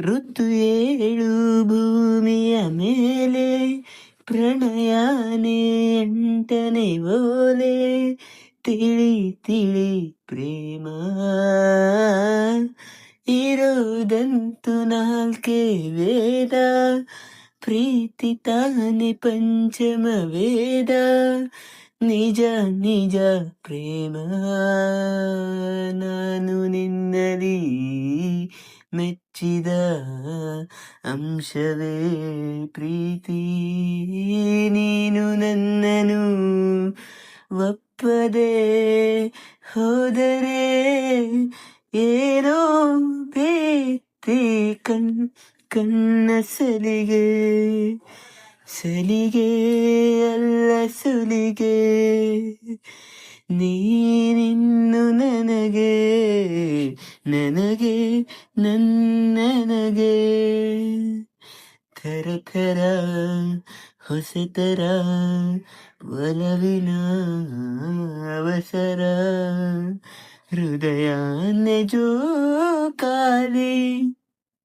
ಋತು ಏಳು ಭೂಮಿಯ ಮೇಲೆ ಪ್ರಣಯನೇ ಎಂಟನೇ ಓಲೆ, ತಿಳಿ ತಿಳಿ ಪ್ರೇಮ. ಇರೋದಂತು ನಾಲ್ಕೇ ವೇದ, ಪ್ರೀತಿ ತಾನೆ ಪಂಚಮ ವೇದ, ನಿಜ ನಿಜ ಪ್ರೇಮ. ನಾನು ನಿನ್ನಲಿ ಮೆಚ್ಚಿದ ಅಂಶವೇ ಪ್ರೀತಿ ನೀನು ನನ್ನನು ಒಪ್ಪದೆ ಹೋದರೆ ಏನೋ ಬೇತಿ ಕಣ್ ಕಣ್ಣ ಸಲಿಗೆ ಸಲಿಗೆ ಅಲ್ಲ ಸುಲಿಗೆ ನೀನಿನ್ನು ನನಗೆ ನನಗೆ ನನ್ನನಗೆ ಥರ ಥರ ಹೊಸತರ ಒಲವಿನ ಅವಸರ ಹೃದಯ ಜೋಕಾಲಿ